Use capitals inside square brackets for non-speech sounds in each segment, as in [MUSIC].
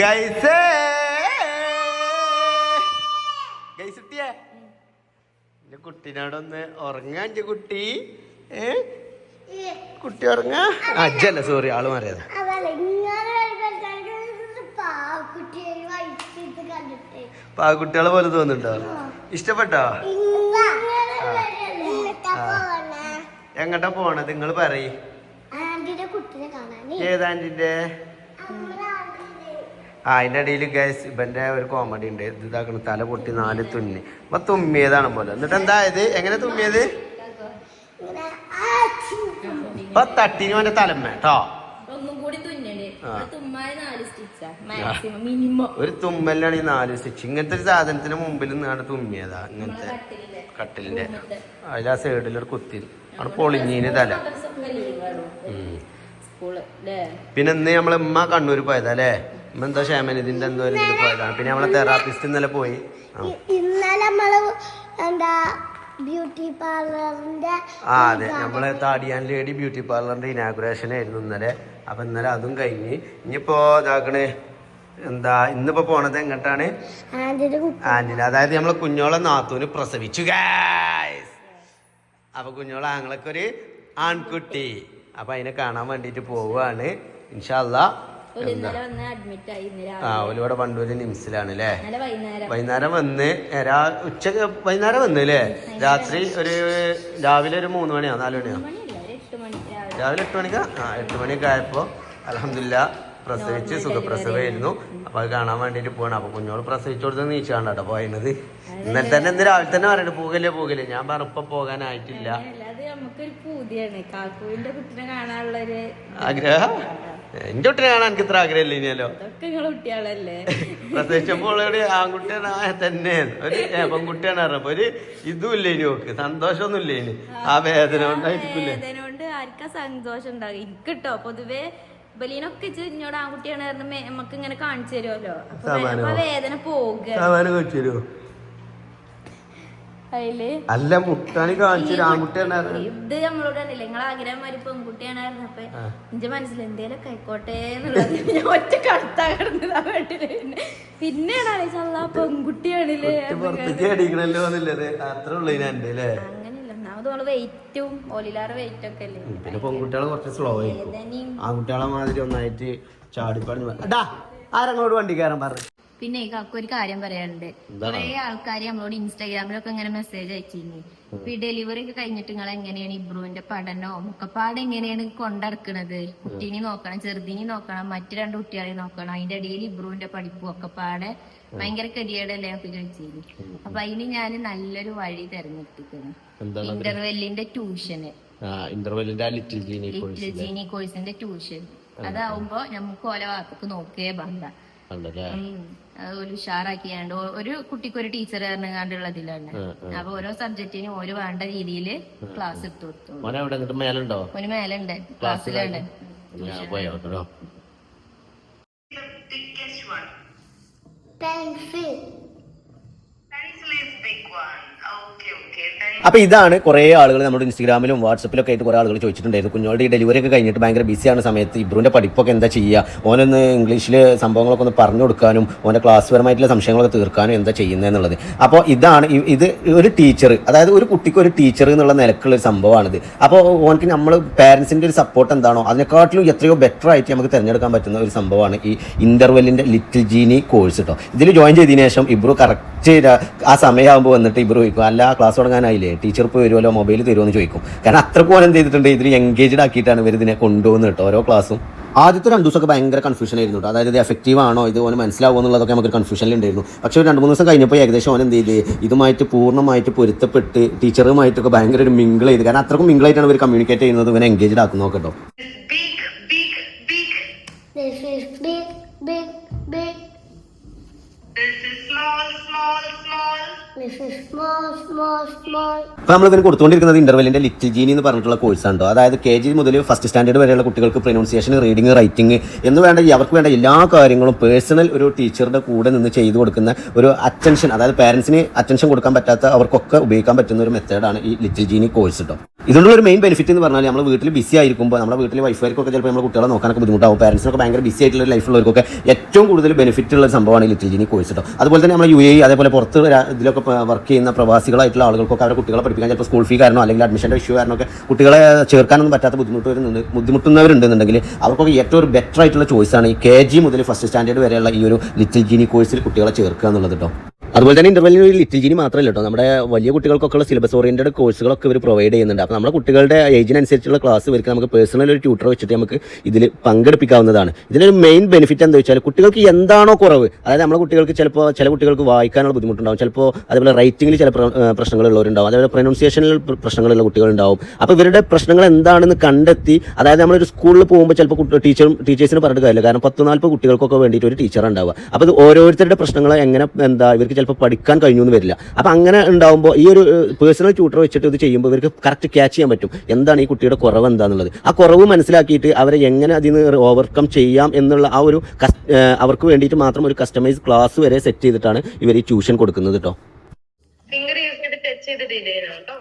ഗൈസേ. Guys കുട്ടിയെ എന്റെ കുട്ടീനോടൊന്ന് ഉറങ്ങാ എന്റെ കുട്ടി. ഏ? കുട്ടി ഉറങ്ങാ? അജ്ജല്ല സോറി ആൾ മാറിയത്. പാവക്കുട്ടികളെ പോലെ തോന്നുന്നുണ്ടോ? ഇഷ്ടപ്പെട്ടോ? എങ്ങട്ടാ പോണത്? നിങ്ങൾ പറയ്. ഏതാണ്ടിന്റെ ആ അതിന്റെ ഇടയിൽ ഗൈസ് ഇവന്റെ ഒരു കോമഡി ഉണ്ട്. ഇത് ഇതാക്കണം തല പൊട്ടി നാല് തുന്നി. അപ്പൊ തുമ്മിയതാണ് പോലെ. എന്നിട്ട് എന്താ ഇത്? എങ്ങനെ തുമ്മിയത്. ഇപ്പൊ തട്ടിന് മറ്റേ തലമ്മ കേട്ടോ ഒരു തുമ്മലാണ് ഈ നാല് സ്റ്റിച്ച് ഇങ്ങനത്തെ ഒരു സാധനത്തിന് മുമ്പിൽ നിന്നാണ് തുമ്മിയതാ ഇങ്ങനത്തെ കട്ടിലിന്റെ. അതിൽ ആ സൈഡിലൊരു കുത്തി. അവിടെ പൊളിഞ്ഞീന് തല. പിന്നെ ഇന്ന് നമ്മളെ ഉമ്മ കണ്ണൂർ പോയതാ അല്ലേ ക്ഷേമൻ ഇതിന്റെ എന്തോ ഒരു ഇതിൽ പോയതാണ്. പിന്നെ നമ്മളെ തെറാപ്പിസ്റ്റ് ഇന്നലെ പോയി. ആ. ഇന്നലെ നമ്മൾ എന്താ ബ്യൂട്ടി പാർലറിന്റെ ആ അതെ. നമ്മളെ താടിയാൻ ലേഡി ബ്യൂട്ടി പാർലറിന്റെ ഇനാഗുറേഷൻ ആയിരുന്നു ഇന്നലെ. അപ്പൊ ഇന്നലെ അതും കഴിഞ്ഞ്. ഇനിയിപ്പോ ഇതാക്കണേ എന്താ ഇന്നിപ്പോ പോണത് എങ്ങോട്ടാണ്? ആന്റിന് അതായത് നമ്മളെ കുഞ്ഞോളെ നാത്തൂന് പ്രസവിച്ചു ഗായ്സ് അപ്പൊ കുഞ്ഞോളെ ആങ്ങളൊക്കെ ഒരു ആൺകുട്ടി. അപ്പൊ അതിനെ കാണാൻ വേണ്ടിട്ട് പോവാണ്. ഇൻഷാല്ല ഓലിവിടെ പണ്ടൂര് നിംസിലാണ് അല്ലേ വൈകുന്നേരം. വന്ന് ഉച്ചയ്ക്ക് വൈകുന്നേരം വന്ന് അല്ലേ രാത്രി ഒരു രാവിലെ ഒരു മൂന്ന് മണിയോ നാല് മണിയോ? രാവിലെ. എട്ട് മണിക്കാ? ആ എട്ട് മണിയൊക്കെ ആയപ്പോ അലഹമില്ല പ്രസവിച്ച് സുഖപ്രസവമായിരുന്നു. അപ്പൊ അത് കാണാൻ വേണ്ടിട്ട് പോകണം അപ്പൊ കുഞ്ഞോട് പ്രസവിച്ചു കൊടുത്ത് നീച്ചാണ്ടാട്ടോ പോയത്. ഇന്നലെ തന്നെ ഇന്ന് രാവിലെ തന്നെ പറയണ്ട പോകല്ലേ പോകല്ലേ. ഞാൻ പറഞ്ഞപ്പോ പോകാനായിട്ടില്ല. അല്ലാതെ നമുക്കൊരു പൂതിയാണ്. കാക്കുവിന്റെ കുട്ടിനെ കാണാനുള്ളൊരു ആഗ്രഹം? എന്റെ കുട്ടിനെ കാണാൻ എനിക്ക് ഇത്ര ആഗ്രഹമില്ല ഇനിയല്ലോ. അതൊക്കെ നിങ്ങളെ കുട്ടികളല്ലേ? പ്രസവിച്ചപ്പോൾ ഒരു ആൺകുട്ടിയാണ് തന്നെ ഒരു പെൺകുട്ടിയാണ് പറഞ്ഞപ്പോ ഒരു ഇതും ഇല്ല ഇനി നോക്ക് സന്തോഷമൊന്നും ഇല്ല ഇനി? ആ വേദന കൊണ്ടായിരിക്കില്ലേ? വേദന കൊണ്ട് ആർക്കാ സന്തോഷം ഉണ്ടാകും എനിക്ക് കേട്ടോ പൊതുവെ ബലീനൊക്കെ ഇന്നോട് ആൺകുട്ടിയാണ് കാരണം നമുക്ക് ഇങ്ങനെ കാണിച്ചു തരുമല്ലോ. അപ്പൊ വേദന പോകുക അതിൽ അല്ല മുട്ടാണി കാണിച്ചു പറഞ്ഞത്. ഇത് നമ്മളോട് അറിയില്ല നിങ്ങൾ ആഗ്രഹമാര് പെൺകുട്ടിയാണ് അപ്പൊ എന്റെ മനസ്സിൽ എന്തേലും കൈക്കോട്ടെ എന്നുള്ളത് ഞാൻ ഒറ്റ കടത്താ ആ വീട്ടിൽ. പിന്നെ പിന്നെയാണ് ആലോചിച്ചാ പെൺകുട്ടിയാണില്ലേ? അങ്ങനെയല്ല. ഒന്നാമത് നമ്മൾ വെയിറ്റും ഓലിലാറ് വെയിറ്റ് ഒക്കെ അല്ലേ? പിന്നെ പെൺകുട്ടികളെ കുറച്ച് സ്ലോ ആയിരിക്കും. ആൺകുട്ടികളെ മാതിരി ഒന്നായിട്ട് ചാടിപ്പാടി. വണ്ടി കയറാൻ പറഞ്ഞു പിന്നെ കാക്കു ഒരു കാര്യം പറയാനുണ്ട്? കുറെ ആൾക്കാർ നമ്മളോട് ഇൻസ്റ്റാഗ്രാമിലൊക്കെ ഇങ്ങനെ മെസ്സേജ് അയച്ചിരുന്നു. ഇപ്പൊ ഈ ഡെലിവറി ഒക്കെ കഴിഞ്ഞിട്ട് നിങ്ങൾ എങ്ങനെയാണ് ഇബ്രുവിന്റെ പഠനോ? മുക്കപ്പാട് എങ്ങനെയാണ് കൊണ്ടിറക്കണത് കുട്ടീനെ നോക്കണം ചെറുതിനെ നോക്കണം മറ്റു രണ്ട് കുട്ടികളെ നോക്കണം. അതിന്റെ ഇടയിൽ ഇബ്രുവിന്റെ പഠിപ്പും ഒക്കെ പാടെ ഭയങ്കര ഗതികേടല്ലേ ഒക്കെ ചോദിച്ചിരുന്നു അപ്പൊ അതിന് ഞാൻ നല്ലൊരു വഴി തെരഞ്ഞെടുത്തിരിക്കുന്നു ഇന്റർവെല്ലിന്റെ ട്യൂഷന് ഇന്റർവെല്ലിന്റെ ലിറ്റിൽ ജീനി കോഴ്സിന്റെ ട്യൂഷൻ അതാവുമ്പോ നമുക്ക് ഓരോ ഭാഗത്തേക്ക് നോക്കേ ബന്ധ. ഉണ്ടല്ലേ? ഒരു ഉഷാറാക്കിയാണ്ട് ഒരു കുട്ടിക്ക് ഒരു ടീച്ചർ പറഞ്ഞാണ്ടുള്ളതിലാണ് അപ്പൊ ഓരോ സബ്ജക്റ്റിനും ഓരോ വേണ്ട രീതിയിൽ ക്ലാസ് എടുത്തു കൊടുത്തു. മേലുണ്ടോ? ഒരു മേലുണ്ട്. ക്ലാസ്സിലാണ് പോയോ big പെൻസിൽ അപ്പൊ ഇതാണ് കുറെ ആളുകൾ നമ്മുടെ ഇൻസ്റ്റാഗ്രാമിലും വാട്സപ്പിലൊക്കെ ആയിട്ട് കുറെ ആളുകൾ ചോദിച്ചിട്ടുണ്ടായിരുന്നു. കുഞ്ഞോളുടെ ഈ ഡെലിവറി ഒക്കെ കഴിഞ്ഞിട്ട് ഭയങ്കര ബിസിയാണ് സമയത്ത്. ഇബ്രുവിന്റെ പഠിപ്പൊക്കെ എന്താ ചെയ്യുക ഓനൊന്ന് ഇംഗ്ലീഷിൽ സംഭവങ്ങളൊക്കെ ഒന്ന് പറഞ്ഞു കൊടുക്കാനും ഓന്റെ ക്ലാസ് പരമായിട്ടുള്ള സംശയങ്ങളൊക്കെ തീർക്കാനും എന്താ ചെയ്യുന്നത് എന്നുള്ളത്. അപ്പോൾ ഇതാണ് ഇത് ഒരു ടീച്ചർ അതായത് ഒരു കുട്ടിക്ക് ഒരു ടീച്ചർ എന്നുള്ള നിലക്കുള്ള ഒരു സംഭവമാണിത്. അപ്പോൾ ഓനക്ക് നമ്മൾ പാരൻസിന്റെ ഒരു സപ്പോർട്ട് എന്താണോ അതിനെക്കാട്ടിലും എത്രയോ ബെറ്റർ ആയിട്ട് നമുക്ക് തിരഞ്ഞെടുക്കാൻ പറ്റുന്ന ഒരു സംഭവമാണ് ഈ ഇന്റർവെല്ലിന്റെ ലിറ്റിൽ ജീനി കോഴ്സ് കേട്ടോ ഇതിൽ ജോയിൻ ചെയ്തതിനു ശേഷം ഇബ്രു കറക്റ്റ് ആ സമയമാകുമ്പോൾ വന്നിട്ട് ഇവർ ചോദിക്കും അല്ല ക്ലാസ് തുടങ്ങാനായില്ലേ? ടീച്ചർ ഇപ്പോൾ വരുമല്ലോ മൊബൈൽ തരുമോ എന്ന് ചോദിക്കും. കാരണം അത്രക്കും ഓൻ എന്ത് ചെയ്തിട്ടുണ്ട്? ഇതിൽ എൻഗേജ്ഡ് ആക്കിയിട്ടാണ് ഇവർ ഇതിനെ കൊണ്ടുപോകുന്നത് കേട്ടോ ഓരോ ക്ലാസ്സും ആദ്യത്തെ രണ്ട് ദിവസമൊക്കെ ഭയങ്കര കൺഫ്യൂഷൻ ആയിരുന്നു കേട്ടോ. അതായത് ഇത് എഫക്റ്റീവ് ആണോ ഇത് ഓന് മനസ്സിലാവുമോ എന്നുള്ളതൊക്കെ നമുക്ക് കൺഫ്യൂഷനിൽ ഉണ്ടായിരുന്നു. പക്ഷേ ഒരു രണ്ട് മൂന്ന് ദിവസം കഴിഞ്ഞപ്പോൾ ഏകദേശം ഓൻ എന്ത് ചെയ്ത് ഇതുമായിട്ട് പൂർണമായിട്ട് പൊരുത്തപ്പെട്ട് ടീച്ചറുമായിട്ടൊക്കെ ഭയങ്കര ഒരു മിങ്കിൾ ചെയ്ത്. കാരണം അത്രക്കും മിങ്കിളായിട്ടാണ് ഇവർ കമ്മ്യൂണിക്കേറ്റ് ചെയ്യുന്നത് ഇവനെ എൻഗേജ്ഡ് ആക്കുന്നോ കേട്ടോ. നമ്മൾ നമ്മളിതിന് കൊടുത്തുകൊണ്ടിരിക്കുന്നത് ഇന്റർവെല്ലിന്റെ ലിറ്റിൽ ജീനി എന്ന് പറഞ്ഞിട്ടുള്ള കോഴ്സാണ് കേട്ടോ അതായത് കെ ജി മുതൽ ഫസ്റ്റ് സ്റ്റാൻഡേർഡ് വരെയുള്ള കുട്ടികൾക്ക് പ്രൊനൗൺസിയേഷൻ റീഡിംഗ് റൈറ്റിംഗ് എന്ന് വേണ്ട അവർക്ക് വേണ്ട എല്ലാ കാര്യങ്ങളും പേഴ്സണൽ ഒരു ടീച്ചറുടെ കൂടെ നിന്ന് ചെയ്തു കൊടുക്കുന്ന ഒരു അറ്റൻഷൻ അതായത് പാരൻസിന് അറ്റൻഷൻ കൊടുക്കാൻ പറ്റാത്ത അവർക്കൊക്കെ ഉപയോഗിക്കാൻ പറ്റുന്ന ഒരു മെത്തേഡാണ് ഈ ലിറ്റിൽ ജീനി കോഴ്സ് കേട്ടോ ഇതുകൊണ്ടുള്ള ഒരു മെയിൻ ബെനിഫിറ്റ് എന്ന് പറഞ്ഞാൽ നമ്മൾ വീട്ടിൽ ബിസി ആയിരിക്കുമ്പോൾ നമ്മുടെ വീട്ടിൽ വൈഫുകാർക്കൊക്കെ ചിലപ്പോൾ നമ്മുടെ കുട്ടികളെ നോക്കാനൊക്കെ ബുദ്ധിമുട്ടാവും. പാരൻസിനൊക്കെ ഭയങ്കര ബിസി ആയിട്ടുള്ള ഒരു ലൈഫുള്ളവർക്കൊക്കെ ഏറ്റവും കൂടുതൽ ബെനിഫിറ്റ് ഉള്ള സംഭവമാണ് ലിറ്റിൽ ജിനി കോഴ്സ് കേട്ടോ അതുപോലെ തന്നെ നമ്മൾ യു എ അതേപോലെ പുറത്ത് ഇതിലൊക്കെ വർക്ക് ചെയ്യുന്ന പ്രവാസികളായിട്ടുള്ള ആളുകൾക്കൊക്കെ അവരുടെ കുട്ടികളെ പഠിപ്പിക്കാൻ ചിലപ്പോൾ സ്കൂൾ ഫീ കാരണോ അല്ലെങ്കിൽ അഡ്മിഷന്റെ ഇഷ്യൂ കാരണോ ഒക്കെ കുട്ടികളെ ചേർക്കാനൊന്നും പറ്റാത്ത ബുദ്ധിമുട്ട് വരുന്നുണ്ട് ബുദ്ധിമുട്ടുന്നവരുണ്ടെന്നുണ്ടെങ്കിൽ അവർക്കൊക്കെ ഏറ്റവും ഒരു ബെറ്റർ ആയിട്ടുള്ള ചോയ്സാണ് ഈ കെ ജി മുതൽ ഫസ്റ്റ് സ്റ്റാൻഡേർഡ് വരെയുള്ള ഈ ഒരു ലിറ്റിൽ ജിനി കോഴ്സിൽ കുട്ടികളെ ചേർക്കുക എന്നുള്ളത് കേട്ടോ അതുപോലെ തന്നെ ഇന്റർവെല്ലിന് ഒരു ലിറ്റിൽ ജീനി മാത്രമല്ല കേട്ടോ നമ്മുടെ വലിയ കുട്ടികൾക്കൊക്കെ ഉള്ള സിലബസ് ഓറിയന്റഡ് കോഴ്സുകളൊക്കെ ഇവർ പ്രൊവൈഡ് ചെയ്യുന്നുണ്ട്. അപ്പോൾ നമ്മുടെ കുട്ടികളുടെ ഏജിനനുസരിച്ചുള്ള ക്ലാസ് ഇവർക്ക് നമുക്ക് പേഴ്സണൽ ഒരു ട്യൂട്ടർ വെച്ചിട്ട് നമുക്ക് ഇതിൽ പങ്കെടുപ്പിക്കാവുന്നതാണ്. ഇതിനൊരു മെയിൻ ബെനിഫിറ്റ് എന്താ വെച്ചാൽ കുട്ടികൾക്ക് എന്താണോ കുറവ് അതായത് നമ്മുടെ കുട്ടികൾക്ക് ചിലപ്പോൾ ചില കുട്ടികൾക്ക് വായിക്കാനുള്ള ബുദ്ധിമുട്ടുണ്ടാവും. ചിലപ്പോൾ അതേപോലെ റൈറ്റിംഗിൽ ചില പ്രശ്നങ്ങളുള്ളവരുണ്ടാവും. അതേപോലെ പ്രൊനൗൺസിയേഷനിൽ പ്രശ്നങ്ങളുള്ള കുട്ടികളുണ്ടാവും. അപ്പോൾ ഇവരുടെ പ്രശ്നങ്ങൾ എന്താണെന്ന് കണ്ടെത്തി അതായത് നമ്മളൊരു സ്കൂളിൽ പോകുമ്പോൾ ചിലപ്പോൾ ടീച്ചറും ടീച്ചേഴ്സിന് പറഞ്ഞിട്ട് കാര്യമില്ല. കാരണം പത്ത് നാൽപ്പത് കുട്ടികൾക്കൊക്കെ വേണ്ടിയിട്ട് ഒരു ടീച്ചർ ഉണ്ടാവുക. അപ്പോൾ ഇത് ഓരോരുത്തരുടെ പ്രശ്നങ്ങൾ എങ്ങനെ എന്താ ഇവർക്ക് ചിലപ്പോൾ പഠിക്കാൻ കഴിഞ്ഞു എന്ന് വരില്ല. അപ്പോൾ അങ്ങനെ ഉണ്ടാകുമ്പോൾ ഈ ഒരു പേഴ്സണൽ ട്യൂട്ടർ വെച്ചിട്ട് ഇത് ചെയ്യുമ്പോൾ ഇവർക്ക് കറക്റ്റ് ക്യാച്ച് ചെയ്യാൻ പറ്റും. എന്താണ് ഈ കുട്ടിയുടെ കുറവ് എന്താണെന്നുള്ളത് ആ കുറവ് മനസ്സിലാക്കിയിട്ട് അവരെ എങ്ങനെ അതിൽ നിന്ന് ഓവർകം ചെയ്യാം എന്നുള്ള ആ ഒരു അവർക്ക് വേണ്ടിയിട്ട് മാത്രം ഒരു കസ്റ്റമൈസ് ക്ലാസ് വരെ സെറ്റ് ചെയ്തിട്ടാണ് ഇവർ ഈ ട്യൂഷൻ കൊടുക്കുന്നത് കേട്ടോ ഫിംഗർ യൂസ് ചെയ്ത് ടച്ച് ചെയ്തിട്ട് ഇടേനോ കേട്ടോ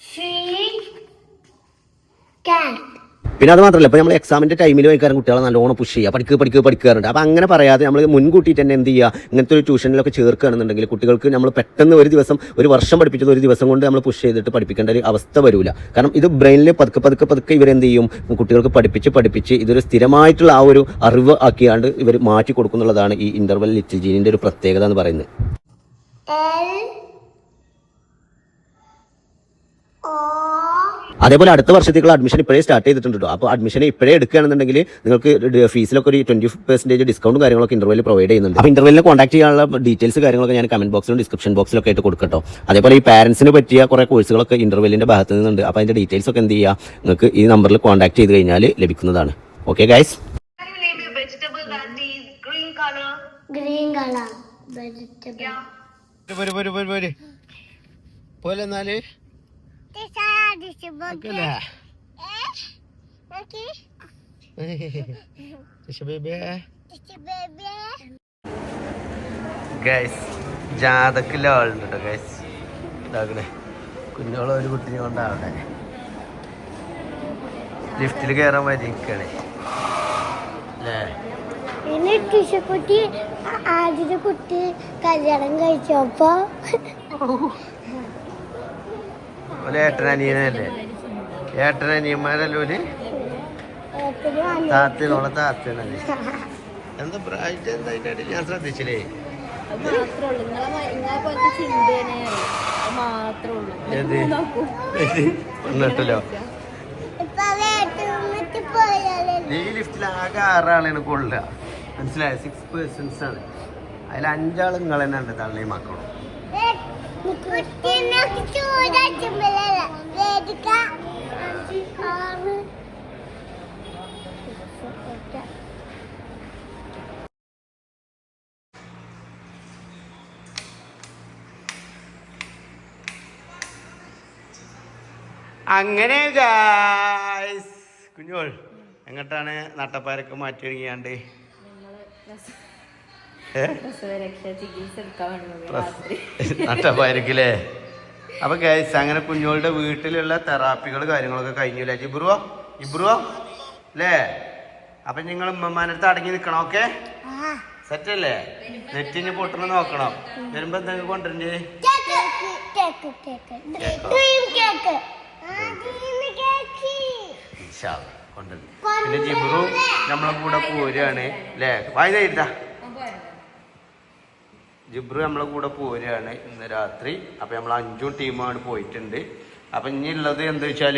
She cat. പിന്നെ അത് മാത്രമല്ല ഇപ്പോൾ നമ്മൾ എക്സാമിന്റെ ടൈമിൽ വൈകാരം കുട്ടികളെ നല്ലോണം പുഷ് ചെയ്യുക പഠിക്കുക പഠിക്കുക പഠിക്കാറുണ്ട് അപ്പോൾ അങ്ങനെ പറയാതെ നമ്മൾ മുൻകൂട്ടി തന്നെ എന്ത് ചെയ്യുക ഇങ്ങനത്തെ ഒരു ട്യൂഷനിലൊക്കെ ചേർക്കുകയാണെന്നുണ്ടെങ്കിൽ കുട്ടികൾക്ക് നമ്മൾ പെട്ടെന്ന് ഒരു ദിവസം ഒരു വർഷം പഠിപ്പിച്ചത് ഒരു ദിവസം കൊണ്ട് നമ്മൾ പുഷ് ചെയ്തിട്ട് പഠിപ്പിക്കേണ്ട ഒരു അവസ്ഥ വരില്ല കാരണം ഇത് ബ്രെയിനിൽ പതുക്കെ പതുക്കെ പതുക്കെ ഇവരെന്ത് ചെയ്യും? കുട്ടികൾക്ക് പഠിപ്പിച്ച് പഠിപ്പിച്ച് ഇതൊരു സ്ഥിരമായിട്ടുള്ള ആ ഒരു അറിവ് ആക്കിയാണ്ട് ഇവർ മാറ്റി കൊടുക്കുന്നുള്ളതാണ് ഈ ഇന്റർവെൽ ലിറ്റിൽ ജീനിന്റെ ഒരു പ്രത്യേകത എന്ന് പറയുന്നത്. അതേപോലെ അടുത്ത വർഷത്തേക്കുള്ള അഡ്മിഷൻ ഇപ്പോഴേ സ്റ്റാർട്ട് ചെയ്തിട്ടുണ്ട് കേട്ടോ അപ്പോൾ അഡ്മിഷൻ ഇപ്പോഴേ എടുക്കുകയാണെന്നുണ്ടെങ്കിൽ നിങ്ങൾക്ക് ഫീസിലൊക്കെ ഒരു ട്വന്റി പെർസെന്റേജ് ഡിസ്കൗണ്ടും കാര്യങ്ങളൊക്കെ ഇന്റർവെല്ലിൽ പ്രൊവൈഡ് ചെയ്യുന്നുണ്ട്. അപ്പോൾ ഇന്റർവെല്ലിൽ കോൺടാക്ട് ചെയ്യാനുള്ള ഡീറ്റെയിൽസ് കാര്യങ്ങളൊക്കെ ഞാൻ കമന്റ് ബോക്സിലും ഡിസ്ക്രിപ്ഷൻ ബോക്സിലൊക്കെ ആയിട്ട് കൊടുക്കട്ടോ. അതേപോലെ ഈ പാരൻസിന് പറ്റിയ കുറേ കോഴ്സുകളൊക്കെ ഇന്റർവെല്ലിന്റെ ഭാഗത്ത് നിന്നുണ്ട്. അപ്പോൾ അതിന്റെ ഡീറ്റെയിൽസ് ഒക്കെ എന്ത് ചെയ്യുക നിങ്ങൾക്ക് ഈ നമ്പറിൽ കോൺടാക്ട് ചെയ്ത് കഴിഞ്ഞാൽ ലഭിക്കുന്നതാണ്. ഓക്കെ ഗൈസ് പോലെ എന്നാൽ ഗൈസ് [LAUGHS] ജാതക്കില്ല ആളുണ്ട് കേട്ടോ ഗൈസ് ഇതാക്കണേ കുഞ്ഞോളം ഒരു കുട്ടിനെ കൊണ്ടാവട്ടെ. ലിഫ്റ്റിൽ കയറാൻ വരിക്കണേ അല്ലേ? കുട്ടി ആദ്യത്തെ കുട്ടി കല്യാണം കഴിച്ചപ്പോ ഓലെ ഏട്ടനനിയനല്ലേ ഏട്ടനനിയന്മാരല്ലേ വന്നു. താത്തനോളെ താത്തനല്ലേ എന്താ ബ്രൈറ്റ് എന്താ ഇടയിൽ? ഞാൻ ശ്രദ്ധിച്ചില്ലേ? ഈ ലിഫ്റ്റിൽ ആകെ ആറാളാണ് കൊള്ളുക. മനസ്സിലായോ? സിക്സ് പേഴ്സൺസ് ആണ്. അതിൽ അഞ്ചാൾ നിങ്ങൾ തന്നെ ഉണ്ട് തള്ളി മക്കളും. അങ്ങനെ ഗായ്സ് കുഞ്ഞോൾ എങ്ങോട്ടാണ് നട്ടപ്പാരൊക്കെ മാറ്റി ഒരുങ്ങിയാണ്ട്? രാത്രി. അപ്പൊ ഗൈസ് അങ്ങനെ കുഞ്ഞോളുടെ വീട്ടിലുള്ള തെറാപ്പികൾ കാര്യങ്ങളൊക്കെ കഴിഞ്ഞില്ലേ? ജിബ്രുവോ ഇബ്രുവോ അല്ലേ അപ്പൊ നിങ്ങൾ ഉമ്മമാനടുത്ത് അടങ്ങി നിക്കണം ഓക്കെ സെറ്റ് അല്ലേ? നെറ്റിന് പൊട്ടണം നോക്കണം. വരുമ്പോ എന്തെങ്കിലും കൊണ്ടുവരണ്ടേ? കൊണ്ടുവരും പിന്നെ ജിബ്രു നമ്മളെ കൂടെ പോരുകയാണ് അല്ലേ വായി തരുതാ ജിബ്രു നമ്മളെ കൂടെ പോരുകയാണ് ഇന്ന് രാത്രി. അപ്പം നമ്മൾ അഞ്ചും ടീമാണ് പോയിട്ടുണ്ട്. അപ്പം ഇനി ഉള്ളത് എന്താ വെച്ചാൽ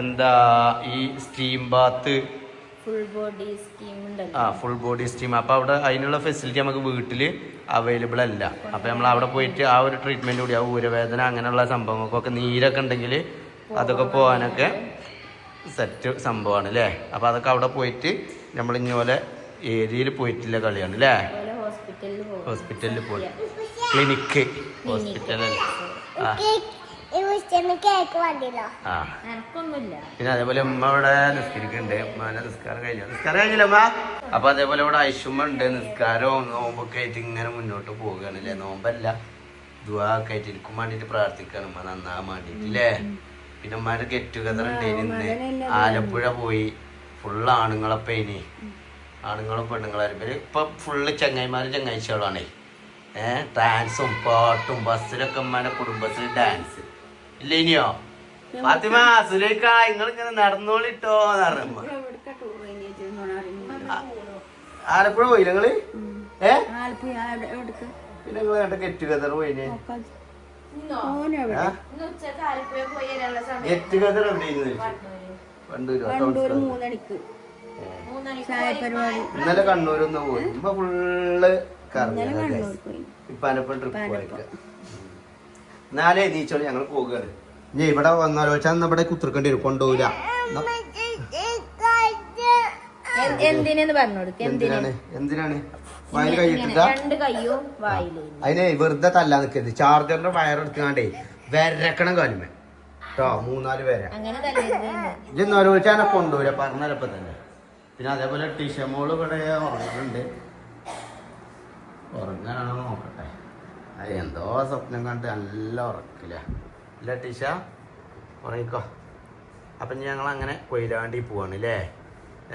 എന്താ ഈ steam bath full body scheme ഉണ്ടല്ലോ. ആ ഫുൾ ബോഡി സ്റ്റീം അപ്പോൾ അവിടെ അതിനുള്ള ഫെസിലിറ്റി നമുക്ക് വീട്ടിൽ അവൈലബിൾ അല്ല. അപ്പോൾ നമ്മൾ അവിടെ പോയിട്ട് ആ ഒരു ട്രീറ്റ്മെന്റ് കൂടി ആ ഊരവേദന അങ്ങനെയുള്ള സംഭവങ്ങൾക്കൊക്കെ നീരൊക്കെ ഉണ്ടെങ്കിൽ അതൊക്കെ പോകാനൊക്കെ സെറ്റ് സംഭവമാണ് അല്ലേ അപ്പോൾ അതൊക്കെ അവിടെ പോയിട്ട് നമ്മൾ ഇങ്ങനെ ഏരിയയിൽ പോയിട്ടില്ല കളിയാണ് അല്ലേ ഹോസ്പിറ്റലിൽ പോയി. ക്ലിനിക്ക്. ഹോസ്പിറ്റലിൽ പിന്നെ അതേപോലെ ഉമ്മ ഇവിടെ നിസ്കരിക്കുന്നുണ്ട്. ഉമ്മനെ നിസ്കാരം കഴിഞ്ഞു. നിസ്കാരം കഴിഞ്ഞില്ല ഉമ്മ? അപ്പൊ അതേപോലെ ഇവിടെ ഐശുമ്മ ഉണ്ട്. നിസ്കാരവും നോമ്പൊക്കെ ആയിട്ട് ഇങ്ങനെ മുന്നോട്ട് പോവുകയാണ് അല്ലേ? നോമ്പല്ല. ദുവാക്കെ ആയിട്ട് എനിക്കും വേണ്ടിട്ട് പ്രാർത്ഥിക്കാണ്. ഉമ്മ നന്നാ വേണ്ടിട്ട് അല്ലേ പിന്നെ ഉമ്മാരുടെ ഗെറ്റ് ടുഗദർ ഉണ്ട് ഇന്ന്. ആലപ്പുഴ പോയി. ഫുള്ള് ആണുങ്ങളെ ഇനി ആണുങ്ങളും പെണ്ണുങ്ങളും ഇവർ ഇപ്പൊ ഫുള്ള് ചങ്ങായിമാരും ചങ്ങാഴ്ചകളാണേ ഏഹ് ഡാൻസും പാട്ടും ബസ്സിലൊക്കെ ഉമ്മാന്റെ കുടുംബത്തിൽ ഡാൻസ് ഇല്ല ഇനിയോ? ഫാത്തിമ സുരേഖ നിങ്ങൾ ഇങ്ങനെ നടന്നോളിട്ടോ എന്നറിയുമ്പോ ആലപ്പുഴ പോയില്ല നിങ്ങൾ? ഏ? പിന്നെ നിങ്ങൾ കണ്ട ഗെറ്റ് ടുഗദർ പോയിന്? ഇന്ന് ഉച്ചയ്ക്ക് ആലപ്പുഴ പോയി വരാനുള്ള സമയം. ഗെറ്റ് ടുഗദർ എവിടെയായിരുന്നു കണ്ണൂര് മൂന്നണിക്ക്. ഇന്നലെ കണ്ണൂരൊന്ന് പോയി. ഇപ്പൊ ഫുള്ള് കറങ്ങി. ട്രിപ്പ് പോയിക്ക. നാലേ നീച്ചോളി ഞങ്ങൾ പോകുകയാണ് ഇനി ഇവിടെ വന്നാലോ? വെച്ചാൽ ഇവിടെ കുത്തിർക്കേണ്ടി വരും കൊണ്ടുപോകില്ല എ- എന്തിനെന്ന് പറഞ്ഞു കൊടുക്ക എന്തിനാണ്? എന്തിനാണ്? വയൽ കഴിയിട്ടില്ല രണ്ട് കയ്യും വായിൽ അതിനെ വെറുതെ തല്ലാ നിൽക്കരുത് ചാർജറിന്റെ വയറെടുക്കാണ്ടേ വരക്കണം കാലുമേ. കേട്ടോ മൂന്നാൽ പേരെ. ഇതൊന്നും ആലോചിച്ചാൽ കൊണ്ടുപോരാ പറഞ്ഞപ്പോ തന്നെ. പിന്നെ അതേപോലെ ടിഷമോൾ ഇവിടെ ഉറങ്ങുന്നുണ്ട് ഉറങ്ങാനാണോ നോക്കട്ടെ. അത് എന്തോ സ്വപ്നം കണ്ട് നല്ല ഉറക്കില്ല. ഇല്ല ടീഷ ഉറങ്ങിക്കോ. അപ്പം ഞങ്ങൾ അങ്ങനെ കൊയിലാണ്ടി പോവാണ് അല്ലേ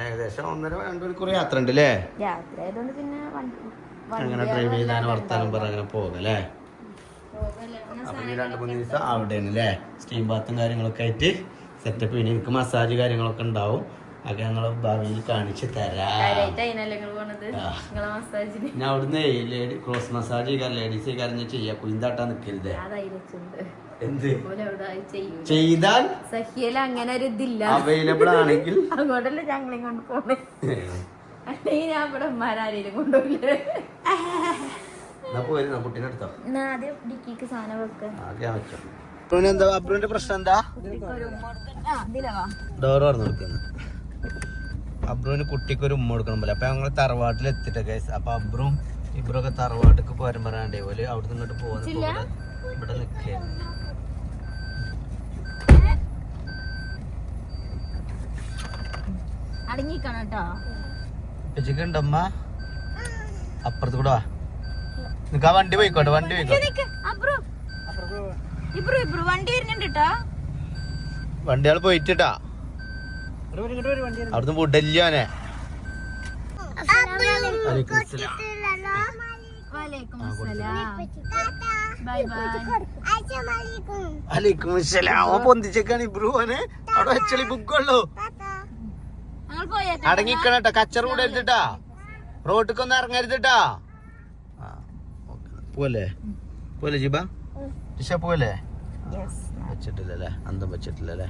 ഏകദേശം ഒന്നര രണ്ടു മണിക്കൂർ യാത്ര ഉണ്ട് അല്ലേ അങ്ങനെ ഡ്രൈവ് ചെയ്താൽ വർത്താനം പറ അങ്ങനെ പോകല്ലേ അപ്പൊ അപ്പം ഈ രണ്ട് മൂന്ന് ദിവസം അവിടെയാണ് അല്ലേ സ്റ്റീം ബാത്തും കാര്യങ്ങളൊക്കെ ആയിട്ട് സെറ്റപ്പ് പിന്നെ എനിക്ക് മസാജ് കാര്യങ്ങളൊക്കെ ഉണ്ടാവും. അതൊക്കെ ഞങ്ങൾ ഭാവിയിൽ കാണിച്ചു തരാം. ഞാൻ അവിടുന്ന് ലേഡി ക്രോസ് മസാജ് ചെയ്യാൻ ലേഡീസ് കാര്യം ചെയ്യാ. കുയിന്താട്ടാൻ നിൽക്കരുത് അതായിരിച്ചുണ്ട് എന്ത്? ചെയ്താൽ? അങ്ങനെ ഒരു ഇതില്ല. അവൈലബിൾ ആണെങ്കിൽ? [LAUGHS] അതുകൊണ്ടല്ലേ ഞങ്ങളെ കൊണ്ട് പോണേ. അല്ലെങ്കിൽ ഞാൻ ഇവിടെ ഉമ്മാരാരെയും കൊണ്ടുപോയില്ലേ അബ്രുവിന്റെ പ്രശ്നം എന്താ? ഡോർ പറഞ്ഞു കൊടുക്കുന്നു അബ്രുവിന് കുട്ടിക്ക് ഒരു ഉമ്മ കൊടുക്കണം പോലെ അപ്പൊ ഞങ്ങൾ തറവാട്ടിൽ എത്തിട്ടെ കേസ് അപ്പൊ അബ്രും ഇബ്രൊക്കെ തറവാട്ടിക്ക് പോരാൻ പറയാണ്ടേ പോലെ അവിടെ ഇങ്ങോട്ട് പോകുന്ന ഇവിടെ നിൽക്കുക അടങ്ങിക്കണം കേട്ടോ. അപ്പുറത്ത് കൂടെ വാ. നിനക്ക് ആ വണ്ടി പോയിക്കോട്ടെ വണ്ടി പോയിക്കോട്ടെ. അബ്രു. ഇബ്രു ഇബ്രു വണ്ടി വരുന്നുണ്ട് കേട്ടോ. വണ്ടികൾ പോയിട്ടാ അവിടുന്ന് വിടല്ലോനെ വലൈക്കും അസ്സലാം. Bye bye. അലൈക്കും അസ്സലാം ഓൻ പൊന്തിച്ചേക്കാണ് ഇബ്രുവനെ അവിടെ വെച്ചളി ബുക്കുള്ളൂ. അടങ്ങിക്കണട്ടോ കച്ചറ കൂടെ എടുത്തിട്ടാ. റോട്ടിക്കൊന്നും ഇറങ്ങരുതിട്ടാ. പോലെ പോലെ ജിബ? ജിഷ പോലെ വെച്ചിട്ടില്ലല്ലേ? അന്തം വെച്ചിട്ടില്ലല്ലേ?